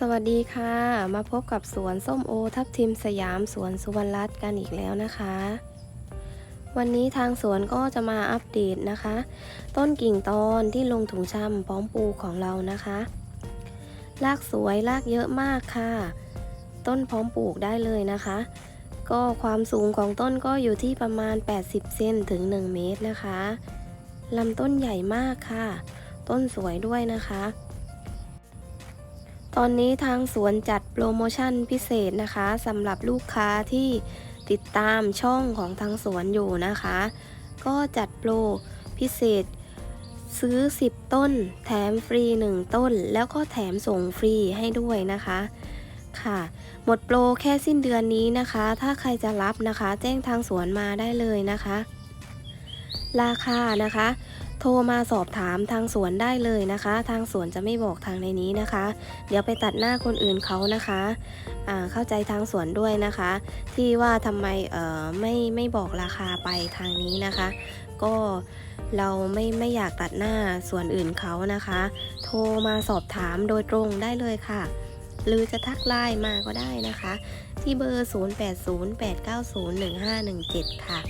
สวัสดีค่ะ มาพบกับสวนส้มโอทับทิมสยามสวนสุวรรณรัตน์กันอีกแล้วนะคะ วันนี้ทางสวนก็จะมาอัปเดตนะคะ ต้นกิ่งตอนที่ลงถุงช่ำพร้อมปลูกของเรานะคะรากสวยรากเยอะมากค่ะ ต้นพร้อมปลูกได้เลยนะคะ ก็ความสูงของต้นก็อยู่ที่ประมาณ 80 เซนถึง 1 เมตรนะคะลำต้นใหญ่มากค่ะ ต้นสวยด้วยนะคะ ตอนนี้ทางสวนจัดโปรโมชั่นพิเศษนะคะสำหรับลูกค้าที่ติดตามช่องของทางสวนอยู่นะคะ ก็จัดโปรพิเศษ ซื้อ 10 ต้น แถมฟรี 1 ต้น แล้วก็แถมส่งฟรีให้ด้วยนะคะค่ะ หมดโปรแค่สิ้นเดือนนี้นะคะ ถ้าใครจะรับนะคะ แจ้งทางสวนมาได้เลยนะคะ ราคานะคะ โทรมาสอบถามทางสวนได้เลยนะคะ ทางสวนจะไม่บอกทางในนี้นะคะ เดี๋ยวไปตัดหน้าคนอื่นเขานะคะอ่าเข้าใจทางสวนด้วยนะคะ ที่ว่าทำไมเอ่อไม่ไม่บอกราคาไปทางนี้นะคะ ก็เราไม่ไม่อยากตัดหน้าส่วนอื่นเขานะคะ โทรมาสอบถามโดยตรงได้เลยค่ะ หรือจะทักไลน์มาก็ได้นะคะ ที่เบอร์ 0808901517 ค่ะ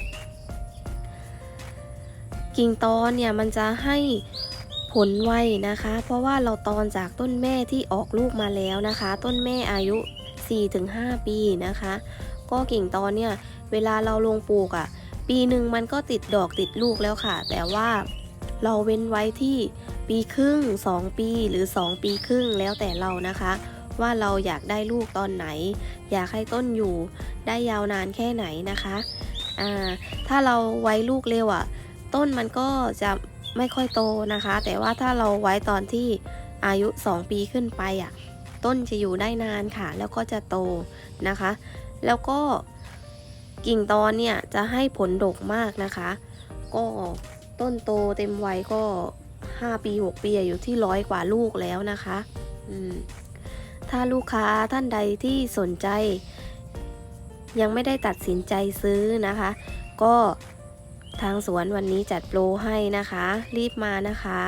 กิ่งตอนเนี่ยมันจะให้ผลไวนะคะ เพราะว่าเราตอนจากต้นแม่ที่ออกลูกมาแล้วนะคะ ต้นแม่อายุ 4-5 ปีนะคะ ก็กิ่งตอนเนี่ยเวลาเราลงปลูกอะ่ะ ปีหนึ่งมันก็ติดดอกติดลูกแล้วค่ะ แต่ว่าเราเว้นไว้ที่ปีครึ่ง 2 ปีหรือ 2 ปีครึ่งแล้วแต่เรานะคะ ว่าเราอยากได้ลูกตอนไหน อยากให้ต้นอยู่ได้ยาวนานแค่ไหนนะคะอ่าถ้าเราไว้ลูกเร็วอะ ต้นมันก็จะไม่ค่อยโตนะคะ แต่ว่าถ้าเราไว้ตอนที่อายุ 2 ปีขึ้นไปอะต้นจะอยู่ได้นานค่ะ แล้วก็จะโตนะคะ แล้วก็กิ่งตอนเนี่ยจะให้ผลดกมากนะคะ ก็ต้นโตเต็มวัยก็ 5 ปี 6 ปีอยู่ที่ร้อยกว่าลูกแล้วนะคะถ้าลูกค้าท่านใดที่สนใจ ยังไม่ได้ตัดสินใจซื้อนะคะ ก็ ทางสวนวันนี้จัดโปรให้นะคะ รีบมานะคะ